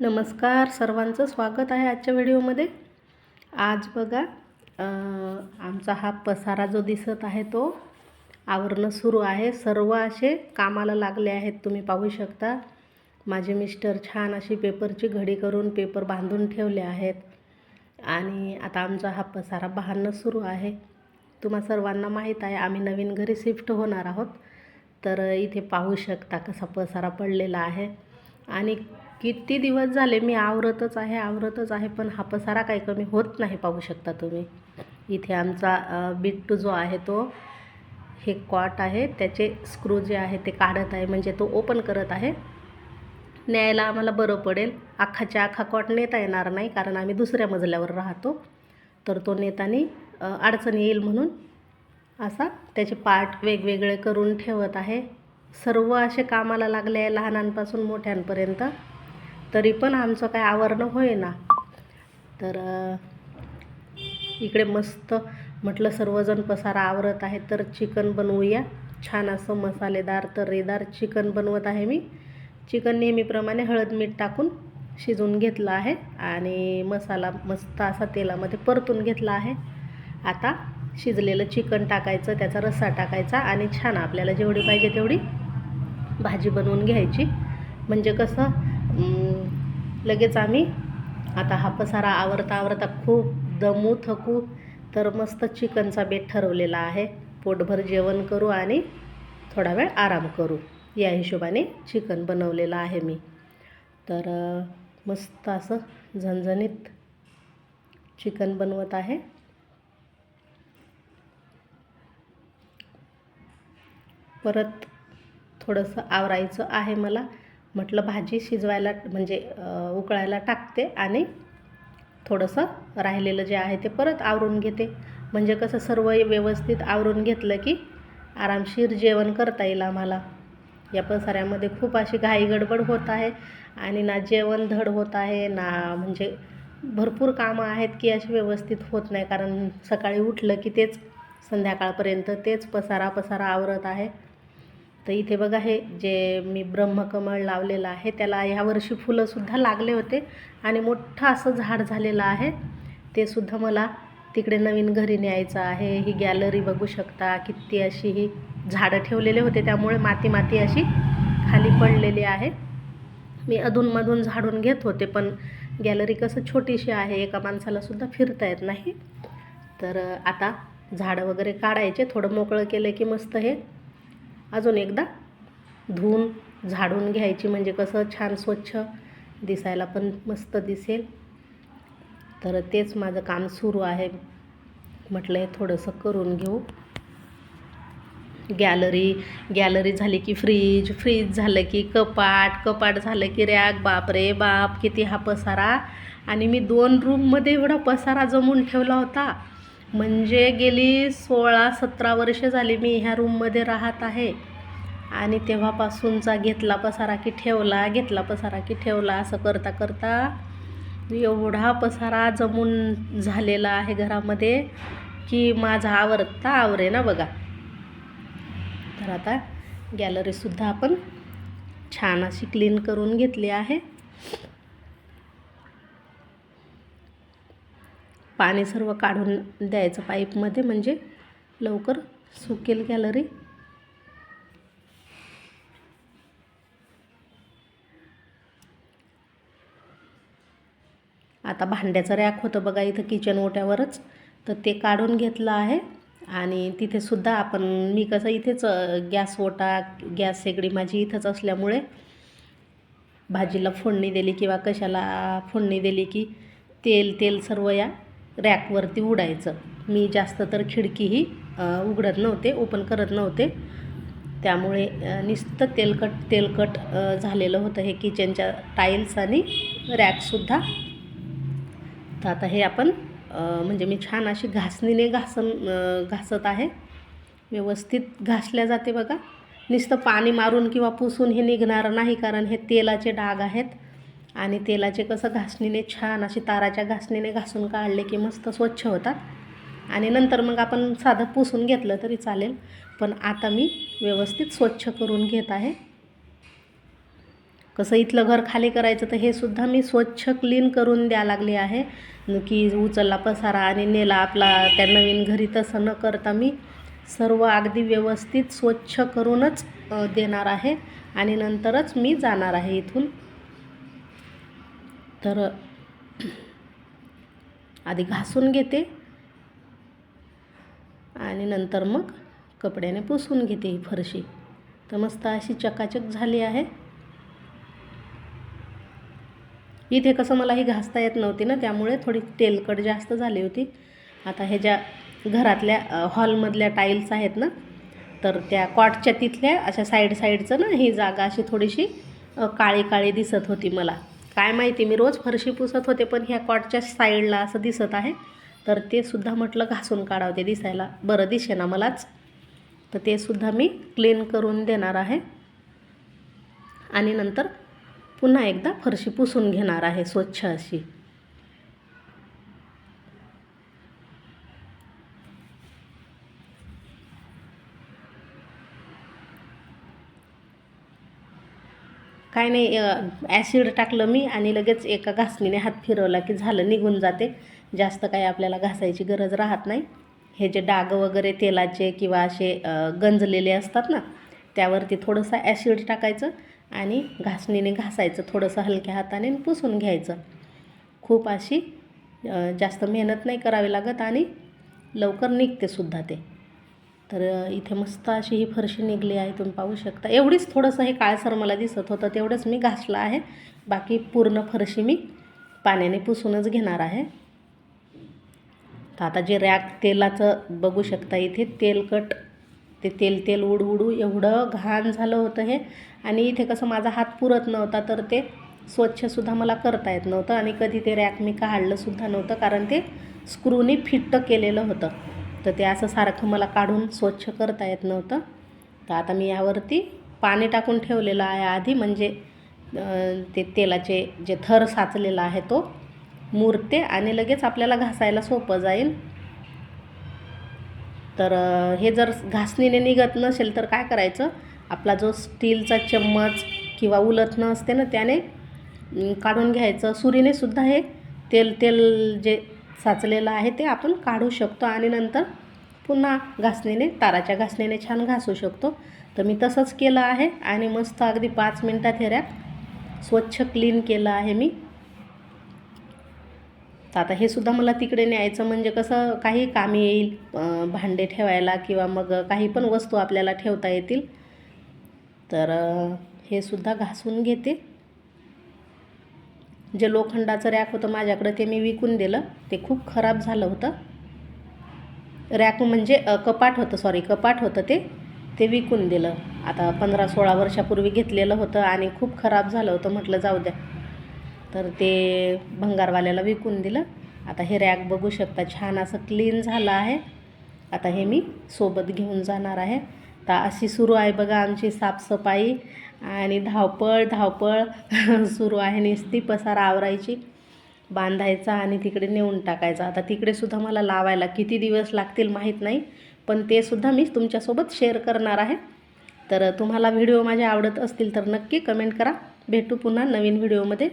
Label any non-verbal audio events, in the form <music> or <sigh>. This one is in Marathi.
नमस्कार सर्वांचं स्वागत आहे आजच्या व्हिडिओमध्ये. आज बघा आमचा हा पसारा जो दिसत आहे तो आवरणं सुरू आहे. सर्व असे कामाला लागले आहेत तुम्ही पाहू शकता. माझे मिस्टर छान अशी पेपरची घडी करून पेपर बांधून ठेवले आहेत. आणि आता आमचा हा पसारा बहाणं सुरू आहे. तुम्हा सर्वांना माहीत आहे आम्ही नवीन घरी शिफ्ट होणार आहोत. तर इथे पाहू शकता कसा पसारा पडलेला आहे. आणि किती दिवस झाले मी आवरतच आहे आवरतच आहे पण हा पसारा काही कमी होत नाही पाहू शकता तुम्ही. इथे आमचा बिट्टू जो आहे तो हे कॉट आहे त्याचे स्क्रू जे आहे ते काढत आहे म्हणजे तो ओपन करत आहे. न्यायला आम्हाला बरं पडेल. अख्खाच्या अख्खा कॉट नेता येणार नाही कारण आम्ही दुसऱ्या मजल्यावर राहतो. तर तो नेतानी अडचण येईल म्हणून असा त्याचे पार्ट वेगवेगळे करून ठेवत आहे. सर्व असे कामाला लागले आहे लहानांपासून मोठ्यांपर्यंत. तरी पण आमचं काय आवरणं होईना. तर इकडे मस्त म्हटलं सर्वजण पसारा आवरत आहे तर चिकन बनवूया. छान असं मसालेदार तर्रेदार चिकन बनवत आहे मी. चिकन नेहमीप्रमाणे हळद मीठ टाकून शिजवून घेतलं आहे आणि मसाला मस्त असा तेलामध्ये परतून घेतला आहे. आता शिजलेलं चिकन टाकायचं त्याचा रस्सा टाकायचा आणि छान आपल्याला जेवढी पाहिजे तेवढी भाजी बनवून घ्यायची. म्हणजे कसं लगेच आम्ही आता हा पसारा आवरता आवरता खूप दमू थकू तर मस्त चिकनचा बेत ठरवलेला आहे. पोटभर जेवण करू आणि थोडा वेळ आराम करू. या हिशोबाने चिकन बनवलेलं आहे मी. तर मस्त असं झणझणीत चिकन बनवत आहे. परत थोडंसं आवरायचं आहे मला. म्हटलं भाजी शिजवायला म्हणजे उकळायला टाकते आणि थोडंसं राहिलेलं जे आहे ते परत आवरून घेते. म्हणजे कसं सर्व व्यवस्थित आवरून घेतलं की आरामशीर जेवण करता येईल आम्हाला. या पसाऱ्यामध्ये खूप अशी घाई गडबड होत आहे आणि ना जेवण धड होत आहे ना म्हणजे भरपूर कामं आहेत की अशी व्यवस्थित होत नाही. कारण सकाळी उठलं की तेच संध्याकाळपर्यंत तेच पसारा पसारा आवरत आहे. तर इथे बघा हे जे मी ब्रह्मकमळ लावलेलं आहे त्याला ह्यावर्षी फुलंसुद्धा लागले होते आणि मोठं असं झाड झालेलं आहे. ते सुद्धा मला तिकडे नवीन घरी न्यायचं आहे. ही गॅलरी बघू शकता किती अशी ही झाडं ठेवलेले होते. त्यामुळे माती माती अशी खाली पडलेली आहे. मी अधूनमधून झाडून घेत होते पण गॅलरी कसं छोटीशी आहे एका माणसाला सुद्धा फिरता येत नाही. तर आता झाडं वगैरे काढायचे. थोडं मोकळं केलं की मस्त हे अजून एकदा धुवून झाडून घ्यायची म्हणजे कसं छान स्वच्छ दिसायला पण मस्त दिसेल. तर तेच माझं काम सुरू आहे. म्हटलं हे थोडंसं करून घेऊ. गॅलरी गॅलरी झाली की फ्रीज फ्रीज झालं की कपाट कपाट झालं की रॅक बाप रे बाप किती हा पसारा. आणि मी दोन रूममध्ये एवढा पसारा जमून ठेवला होता. म्हणजे गेली सोळा सतरा वर्ष झाली मी ह्या रूममध्ये राहत आहे. आणि तेव्हापासूनचा घेतला पसारा की ठेवला घेतला पसारा की ठेवला असं करता करता एवढा पसारा जमून झालेला आहे घरामध्ये की माझा आवरता आवरे ना बघा. तर आता गॅलरीसुद्धा आपण छान अशी क्लीन करून घेतली आहे. पाणी सर्व काढून द्यायचं पाईपमध्ये म्हणजे लवकर सुकेल गॅलरी. आता भांड्याचं रॅक होतं बघा इथं किचन ओट्यावरच. तर ते काढून घेतलं आहे आणि तिथेसुद्धा आपण मी कसं इथेच गॅस ओटा गॅस शेगडी माझी इथंच असल्यामुळे भाजीला फोडणी दिली किंवा कशाला फोडणी दिली की तेल तेल सर्व या रॅकवरती उडायचं. मी जास्त तर खिडकीही उघडत नव्हते ओपन करत नव्हते. त्यामुळे नुसतं तेलकट तेलकट झालेलं होतं हे किचनच्या टाईल्स आणि रॅकसुद्धा तर आता हे आपण म्हणजे मी छान अशी घासणीने घासन घासत आहे. व्यवस्थित घासल्या जाते बघा. नुसतं पाणी मारून किंवा पुसून हे निघणार नाही कारण हे तेलाचे डाग आहेत. आणि तेलाचे कसं घासणीने छान अशी ताराच्या घासणीने घासून काढले की मस्त स्वच्छ होतात. आणि नंतर मग आपण साधं पुसून घेतलं तरी चालेल. पण आता मी व्यवस्थित स्वच्छ करून घेत आहे. कसं इथलं घर खाली करायचं तर हे सुद्धा मी स्वच्छ क्लीन करून द्या लागले आहे. की उचलला पसारा आणि नेला आपला त्या नवीन घरी तसं न करता मी सर्व अगदी व्यवस्थित स्वच्छ करूनच देणार आहे. आणि नंतरच मी जाणार आहे इथून. तर आधी घासून घेते आणि नंतर मग कपड्याने पुसून घेते ही फरशी. तर मस्त अशी चकाचक झाली आहे. इथे कसं मला ही घासता येत नव्हती ना त्यामुळे थोडी तेलकट जास्त झाली होती. आता हे ज्या घरातल्या हॉलमधल्या टाईल्स आहेत ना तर त्या कॉटच्या तिथल्या अशा साईड साईडचं ना ही जागा अशी थोडीशी काळी काळी दिसत होती मला. काय माहिती मी रोज फरशी पुसत होते पण ह्या कॉटच्या साईडला असं दिसत आहे. तर ते सुद्धा म्हटलं घासून काढावं ते दिसायला. बरं दिसे ना मलाच. तर ते सुद्धा मी क्लीन करून देणार आहे. आणि नंतर पुन्हा एकदा फरशी पुसून घेणार आहे स्वच्छ अशी. काय नाही ॲसिड टाकलं मी आणि लगेच एका घासणीने हात फिरवला की झालं निघून जाते. जास्त काही आपल्याला घासायची गरज राहत नाही. हे जे डाग वगैरे तेलाचे किंवा असे गंजलेले असतात ना त्यावरती थोडंसं ॲसिड टाकायचं आणि घासणीने घासायचं थोडंसं हलक्या हाताने पुसून घ्यायचं. खूप अशी जास्त मेहनत नाही करावी लागत आणि लवकर निघते सुद्धा ते. तर इथे मस्त अशी ही फरशी निघली आहे तुम्ही पाहू शकता. एवढीच थोडंसं हे काळसर मला दिसत होतं तेवढंच मी घासलं आहे. बाकी पूर्ण फरशी मी पाण्याने पुसूनच घेणार आहे. तर आता जे रॅक तेलाचं बघू शकता इथे तेलकट ते तेल तेल उड उडू एवढं घाण झालं होतं हे. आणि इथे कसं माझा हात पुरत नव्हता तर ते स्वच्छसुद्धा मला करता येत नव्हतं. आणि कधी ते रॅक मी काढलंसुद्धा नव्हतं कारण ते स्क्रूनी फिट्ट केलेलं होतं. तर ते असं सारखं मला काढून स्वच्छ करता येत नव्हतं. तर आता मी यावरती पाणी टाकून ठेवलेलं आहे आधी म्हणजे ते तेलाचे जे थर साचलेला आहे तो मुरते आणि लगेच आपल्याला घासायला सोपं जाईल. तर हे जर घासणीने निघत नसेल तर काय करायचं? आपला जो स्टीलचा चम्मच किंवा उलथणं असते ना त्याने काढून घ्यायचं. सुरीने सुद्धा हे तेल तेल जे साचलेलं आहे ते आपण काढू शकतो आणि नंतर पुन्हा घासणीने ताराच्या घासणीने छान घासू शकतो. तर मी तसंच केलं आहे आणि मस्त अगदी पाच मिनटात हे स्वच्छ क्लीन केलं आहे मी. तर आता हे सुद्धा मला तिकडे न्यायचं म्हणजे कसं काही कामी येईल भांडे ठेवायला किंवा मग काही पण वस्तू आपल्याला ठेवता येतील. तर हे सुद्धा घासून घेते. जे लोखंडाचं रॅक होतं माझ्याकडं ते मी विकून दिलं. ते खूप खराब झालं होतं. रॅक म्हणजे कपाट होतं सॉरी कपाट होतं ते. ते विकून दिलं. आता पंधरा सोळा वर्षापूर्वी घेतलेलं होतं आणि खूप खराब झालं होतं. म्हटलं जाऊ द्या. तर ते भंगारवाल्याला विकून दिलं. आता हे रॅक बघू शकता छान असं क्लीन झालं आहे. आता हे मी सोबत घेऊन जाणार आहे. तर अशी सुरू आहे बघा आमची साफसफाई. आणि धावपळ धावपळ <laughs> सुरू आहे नुसती पसारा आवरायची. बांधायचा आणि तिकडे नेऊन टाकायचा. आता तिकडेसुद्धा मला लावायला किती दिवस लागतील माहीत नाही पण ते सुद्धा मी तुमच्यासोबत शेअर करणार आहे. तर तुम्हाला व्हिडिओ माझे आवडत असतील तर नक्की कमेंट करा. भेटू पुन्हा नवीन व्हिडिओमध्ये.